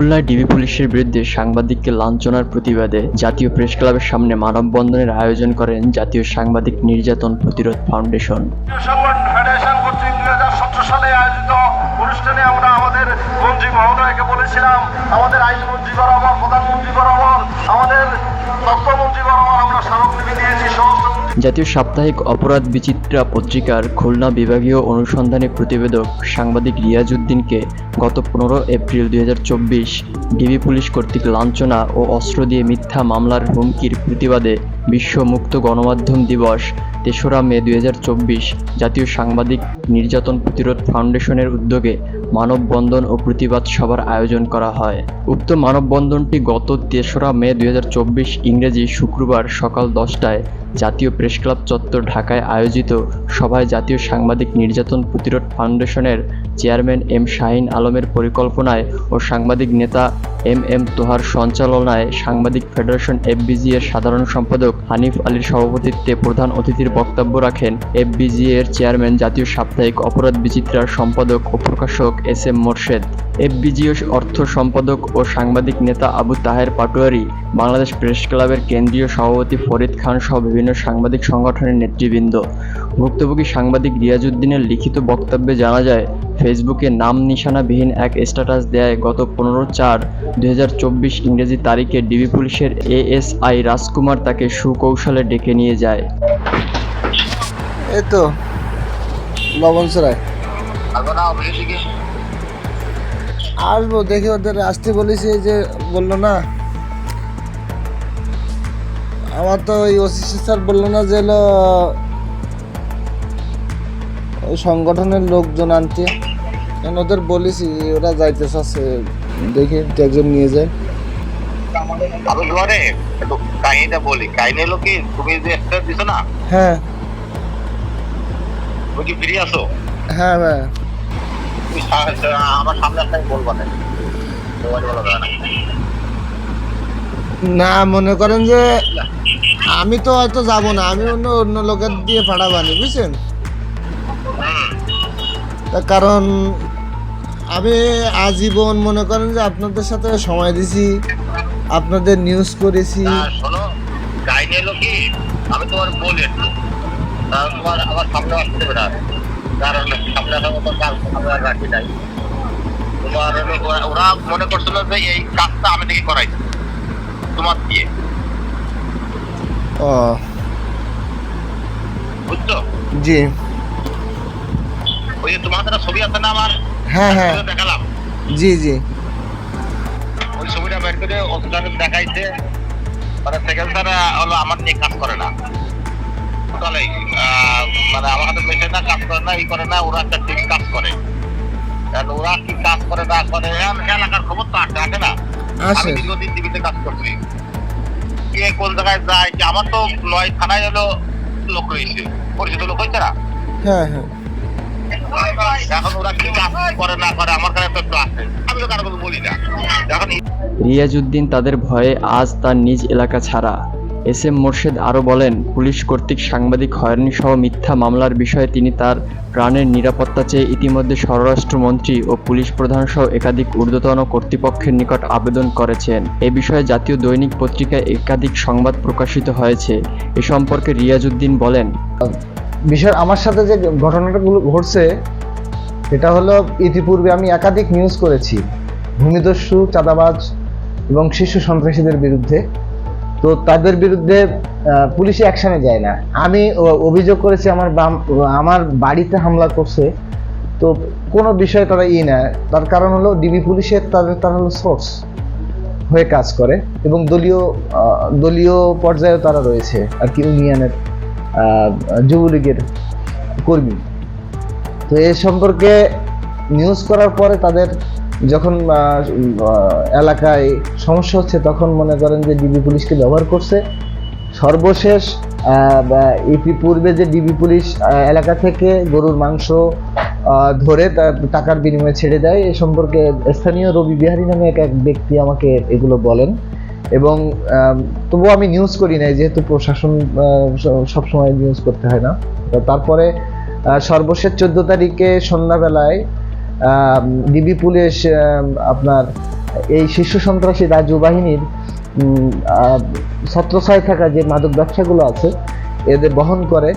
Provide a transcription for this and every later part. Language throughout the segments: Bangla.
খুলনায় ডিবি পুলিশের বিরুদ্ধে সাংবাদিককে লাঞ্ছনার প্রতিবাদে জাতীয় প্রেস ক্লাবের সামনে মানববন্ধনের আয়োজন করেন জাতীয় সাংবাদিক নির্যাতন প্রতিরোধ ফাউন্ডেশন। সালে আয়োজিত অনুষ্ঠানে আমরা আমাদের মন্ত্রী মহোদয়কে বলেছিলাম, আমাদের আইনমন্ত্রী বরাবর প্রধানমন্ত্রী বরাবর আমাদের তথ্যমন্ত্রী বরাবর আমরা স্মারকলিপি দিয়েছি জাতীয় সাপ্তাহিক অপরাধ বিচিত্রা পত্রিকার খুলনা বিভাগীয় অনুসন্ধানী প্রতিবেদক সাংবাদিক রিয়াজউদ্দিনকে গত পনেরো এপ্রিল দুই হাজার চব্বিশ ডিবি পুলিশ কর্তৃক লাঞ্ছনা ও অস্ত্র দিয়ে মিথ্যা মামলার হুমকির প্রতিবাদে বিশ্ব মুক্ত গণমাধ্যম দিবস তেসরা মে দু হাজার চব্বিশ জাতীয় সাংবাদিক নির্যাতন প্রতিরোধ ফাউন্ডেশনের উদ্যোগে মানববন্ধন ও প্রতিবাদ সভার আয়োজন করা হয়। উক্ত মানববন্ধনটি গত তেসরা মে দু হাজার চব্বিশ ইংরেজি শুক্রবার সকাল দশটায় জাতীয় প্রেসক্লাব চত্বর ঢাকায় আয়োজিত সভায় জাতীয় সাংবাদিক নির্যাতন প্রতিরোধ ফাউন্ডেশনের চেয়ারম্যান এম শাহিন আলমের পরিকল্পনায় ও সাংবাদিক নেতা এম এম তোহার সঞ্চালনায় সাংবাদিক ফেডারেশন এফবিজি এর সাধারণ সম্পাদক হানিফ আলীর সভাপতিত্বে প্রধান অতিথির বক্তব্য রাখেন এফবিজি এর চেয়ারম্যান জাতীয় সাপ্তাহিক অপরাধ বিচিত্রার সম্পাদক ও প্রকাশক এস এম মোর্শেদ। এফবিজিও অর্থ সম্পাদক ও সাংবাদিক নেতা আবু তাহের পাটোয়ারি, বাংলাদেশ প্রেস ক্লাবের কেন্দ্রীয় সভাপতি ফরিদ খান সহ বিভিন্ন সাংবাদিক সংগঠনের নেতৃবৃন্দ। ভুক্তভোগী সাংবাদিক রিয়াজউদ্দিনের লিখিত বক্তব্যে জানা যায় ফেসবুকে নাম নিশানাবিহীন এক স্ট্যাটাস দেয়, গত পনেরো চার দুই ইংরেজি তারিখে ডিবি পুলিশের এএসআই রাজকুমার তাকে সুকৌশলে ডেকে নিয়ে যায়। এই তো আসব, দেখে ওদের আসতে বলেছি যে, বলল না। আমার তো ওই ওসিসি স্যার বলল না যে ওই সংগঠনের লোকজন আনতে। ওদের বলেছি ওরা যাইতে চাচ্ছে দেখি একজন নিয়ে যায়। আমি ঘরে একটু কাহিনীটা বলি। কাহিনী হলো কি তুমি যে একটা দিছো না? হ্যাঁ। তুমি কি ফিরে আসো? হ্যাঁ হ্যাঁ আমার সামনে একটা বলবা না। না। মনে করেন যে আমি তো হয়তো যাব না আমি অন্য অন্য লোকের দিয়ে পাঠাবানি বুঝছেন? কারণ আমি আজীবন মনে করেন যে আপনাদের সাথে সময় দিছি আপনাদের নিউজ করেছি। শোনো কাহিনী হলো কি আমি তোমার বলি একটু। তা তোমার আমার সামনে আসতে হবে না। কারণ সামনে আসার মতো কাজ আমি আর রাখি নাই। তোমার ওরা- ওরা মনে করছিল যে এই কাজটা আমি থেকে করাই। তোমার দিয়ে ও। বুঝছ? জি। ওই যে তোমার একটা ছবি আছে না আমার? হ্যাঁ হ্যাঁ। দেখালাম। জি জি। ওই ছবিটা বের করে দেখাইছে। মানে সেকেন্ড স্যার হলো আমার নিয়ে কাজ করে না। মানে আমার হাতে না কাজ করে না ই করে না ওরা একটা টিম কাজ করে। ওরা কি কাজ করে না করে এলাকার খবর তো আসে আসে না। আমি দীর্ঘদিন টিভিতে কাজ করছি। কে কোন জায়গায় যায় কি আমার তো নয় থানায় হলো লোক রয়েছে। পরিচিত লোক হয়েছে না? হ্যাঁ হ্যাঁ। এখন ওরা কি কাজ করে না করে, আমার কাছে তো একটু আছে। আমি তো কারও বলি না। এখন তাদের ভয়ে আজ তার নিজ এলাকা ছাড়া। এস এম মোর্শেদ আরও বলেন, পুলিশ কর্তৃক সাংবাদিক হয়রানি সহ মিথ্যা মামলার বিষয়ে তিনি তার প্রাণের নিরাপত্তা চেয়ে ইতিমধ্যে স্বরাষ্ট্রমন্ত্রী ও পুলিশ প্রধান সহ একাধিক ঊর্ধ্বতন কর্তৃপক্ষের নিকট আবেদন করেছেন। এ বিষয়ে জাতীয় দৈনিক পত্রিকায় একাধিক সংবাদ প্রকাশিত হয়েছে। এ সম্পর্কে রিয়াজউদ্দিন বলেন বিষয় আমার সাথে যে ঘটনাটাগুলো ঘটছে এটা হলো ইতিপূর্বে আমি একাধিক নিউজ করেছি। ভূমিদস্যু, চাঁদাবাজ এবং শিশু সন্ত্রাসীদের বিরুদ্ধে। তো তাদের বিরুদ্ধে পুলিশে অ্যাকশনে যায় না। আমি অভিযোগ করেছি আমার বাম- আমার বাড়িতে হামলা করছে। তো কোনো বিষয়ে তারা ই না তার কারণ হলো ডিবি পুলিশের তাদের, তারা হলো সোর্স হয়ে কাজ করে এবং দলীয় দলীয় পর্যায়েও তারা রয়েছে আর কি ইউনিয়নের যুবলীগের কর্মী। তো এ সম্পর্কে নিউজ করার পরে তাদের যখন এলাকায় সমস্যা হচ্ছে তখন মনে করেন যে ডিবি পুলিশকে ব্যবহার করছে। সর্বশেষ আহ, বা ইতিপূর্বে যে ডিবি পুলিশ এলাকা থেকে গরুর মাংস ধরে টাকার বিনিময়ে ছেড়ে দেয় এ সম্পর্কে স্থানীয় রবি বিহারী নামে এক এক ব্যক্তি আমাকে এগুলো বলেন। এবং তবুও আমি নিউজ করি নাই, যেহেতু প্রশাসন সবসময় নিউজ করতে হয় না। তারপরে সর্বশেষ চোদ্দ তারিখে সন্ধ্যাবেলায় ডিবি পুলিশ আপনার এই শীর্ষ সন্ত্রাসী রাজু বাহিনীর ছত্রছায় থাকা যে মাদক ব্যবসাগুলো আছে, এদের বহন করে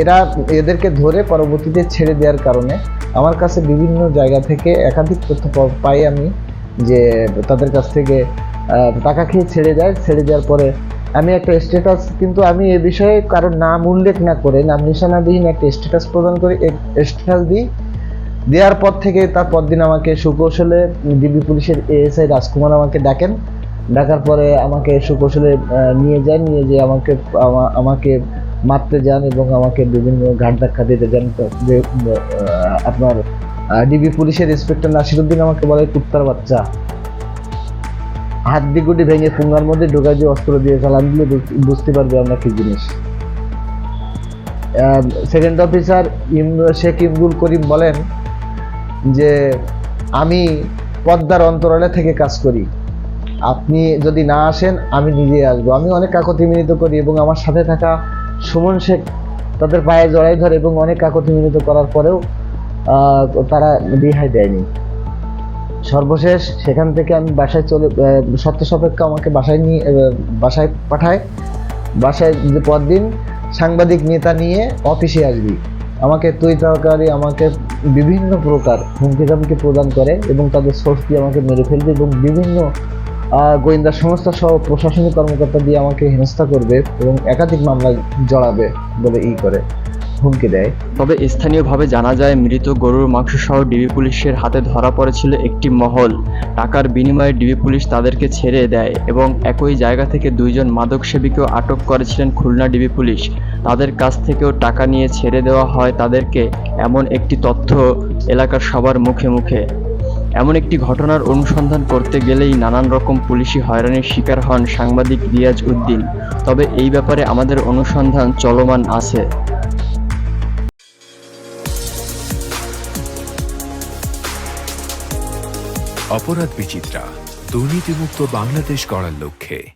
এরা এদেরকে ধরে পরবর্তীতে ছেড়ে দেওয়ার কারণে আমার কাছে বিভিন্ন জায়গা থেকে একাধিক তথ্য পাই আমি। যে তাদের কাছ থেকে টাকা খেয়ে ছেড়ে দেয় ছেড়ে দেওয়ার পরে আমি একটা স্ট্যাটাস কিন্তু আমি এ বিষয়ে কারোর নাম উল্লেখ না করে, নাম নিশানাবিহীন একটা স্ট্যাটাস প্রদান করি স্ট্যাটাস দিই। দেওয়ার পর থেকে তার পরদিন আমাকে সুকৌশলে ডিবি পুলিশের এএসআই রাজকুমার আমাকে ডাকেন। ডাকার পরে আমাকে সুকৌশলে নিয়ে যান, নিয়ে যেয়ে আমাকে আমাকে মারতে যান এবং আমাকে বিভিন্ন ঘাট ধাক্কা দিতে যান। আপনার ডিবি পুলিশের ইন্সপেক্টর নাসিরুদ্দিন আমাকে বলে, কুত্তার বাচ্চা। হাত দিগুটি ভেঙে ফুঙ্গার মধ্যে ঢোকাই দিয়ে অস্ত্র দিয়ে চালান দিলে বুঝতে পারবে আমরা কি জিনিস। সেকেন্ড অফিসার ইম শেখ ইমরুল করিম বলেন যে, আমি পদ্মার অন্তরালে থেকে কাজ করি। আপনি যদি না আসেন, আমি নিজে আসব। আমি অনেক কাকতি করি এবং আমার সাথে থাকা সুমন শেখ তাদের পায়ে জড়াই ধরে এবং অনেক কাকতি করার পরেও তারা রিহাই দেয়নি। সর্বশেষ সেখান থেকে আমি বাসায় চলে সত্য সাপেক্ষ আমাকে বাসায় নিয়ে বাসায় পাঠায়। বাসায় যে পরদিন সাংবাদিক নেতা নিয়ে অফিসে আসবি। আমাকে তুই তরকারি, আমাকে বিভিন্ন প্রকার হুমকি ধামকি প্রদান করে এবং তাদের সোর্স দিয়ে আমাকে মেরে ফেলবে এবং বিভিন্ন গোয়েন্দা সংস্থা সহ প্রশাসনিক কর্মকর্তা দিয়ে আমাকে হেনস্থা করবে এবং একাধিক মামলায় জড়াবে বলে ই করে। হুমকি দেয়। তবে স্থানীয়ভাবে জানা যায়, মৃত গরুর মাংস সহ ডিবি পুলিশের হাতে ধরা পড়েছিল একটি মহল। টাকার বিনিময়ে ডিবি পুলিশ তাদেরকে ছেড়ে দেয় এবং একই জায়গা থেকে দুইজন মাদক সেবীকেও আটক করেছিলেন খুলনা ডিবি পুলিশ। তাদের কাছ থেকেও টাকা নিয়ে ছেড়ে দেওয়া হয় তাদেরকে, এমন একটি তথ্য এলাকার সবার মুখে মুখে। এমন একটি ঘটনার অনুসন্ধান করতে গেলেই নানান রকম পুলিশি হয়রানির শিকার হন সাংবাদিক রিয়াজ উদ্দিন। তবে এই ব্যাপারে আমাদের অনুসন্ধান চলমান আছে। অপরাধ বিচিত্রা দুর্নীতিমুক্ত বাংলাদেশ গড়ার লক্ষ্যে।